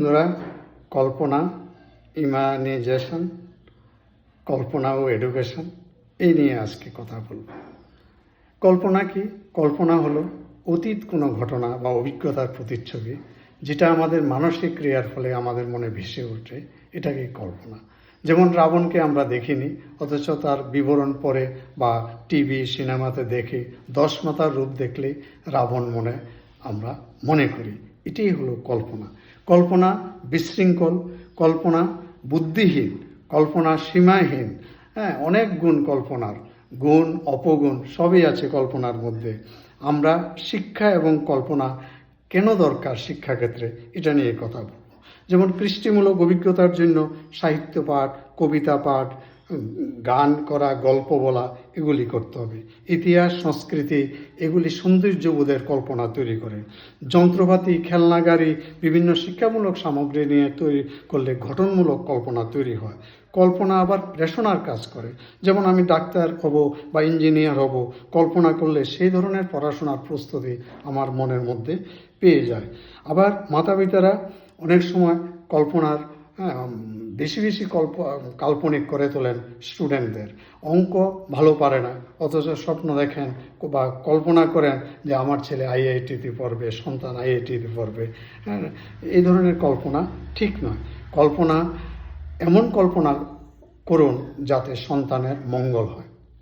বন্ধুরা কল্পনা, ইমানিজেশন, কল্পনা ও এডুকেশন, এই নিয়ে আজকে কথা বলব। কল্পনা কি? কল্পনা হলো অতীত কোনো ঘটনা বা অভিজ্ঞতার প্রতিচ্ছবি যেটা আমাদের মানসিক ক্রিয়ার ফলে আমাদের মনে ভেসে ওঠে। এটাকে কল্পনা? যেমন রাবণকে আমরা দেখিনি, অথচ তার বিবরণ পরে বা টিভি, সিনেমাতে দেখে দশ মাতার রূপ দেখলেই রাবণ মনে আমরা মনে করি। এটাই হলো কল্পনা। কল্পনা বিশৃঙ্খল, কল্পনা বুদ্ধিহীন, কল্পনা সীমাহীন হ্যাঁ অনেক গুণ কল্পনার। গুণ, অপগুণ, সবই আছে কল্পনার মধ্যে। আমরা শিক্ষা এবং কল্পনা কেন দরকার শিক্ষাক্ষেত্রে? এটা নিয়ে কথা বলব। যেমন কৃষ্টিমূলক অভিজ্ঞতার জন্য সাহিত্য পাঠ, কবিতা পাঠ গান করা গল্প বলা এগুলি করতে হবে। ইতিহাস সংস্কৃতি এগুলি সৌন্দর্যবোধের কল্পনা তৈরি করে। যন্ত্রপাতি খেলনা গাড়ি বিভিন্ন শিক্ষামূলক সামগ্রী নিয়ে তৈরি করলে ঘটনমূলক কল্পনা তৈরি হয়। কল্পনা আবার প্রেষণার কাজ করে। যেমন আমি ডাক্তার হব বা ইঞ্জিনিয়ার হব কল্পনা করলে সেই ধরনের পড়াশোনার প্রস্তুতি আমার মনের মধ্যে পেয়ে যায়। আবার মাতা পিতারা অনেক সময় কল্পনার হ্যাঁ, বেশি বেশি কল্প, কাল্পনিক করে তোলেন স্টুডেন্টদের। অঙ্ক ভালো পারে না, অথচ স্বপ্ন দেখেন বা কল্পনা করেন যে আমার ছেলে আইআইটিতে পড়বে, সন্তান আইআইটিতে পড়বে। হ্যাঁ এই ধরনের কল্পনা ঠিক নয়। কল্পনা, এমন কল্পনা করুন যাতে সন্তানের মঙ্গল হয়।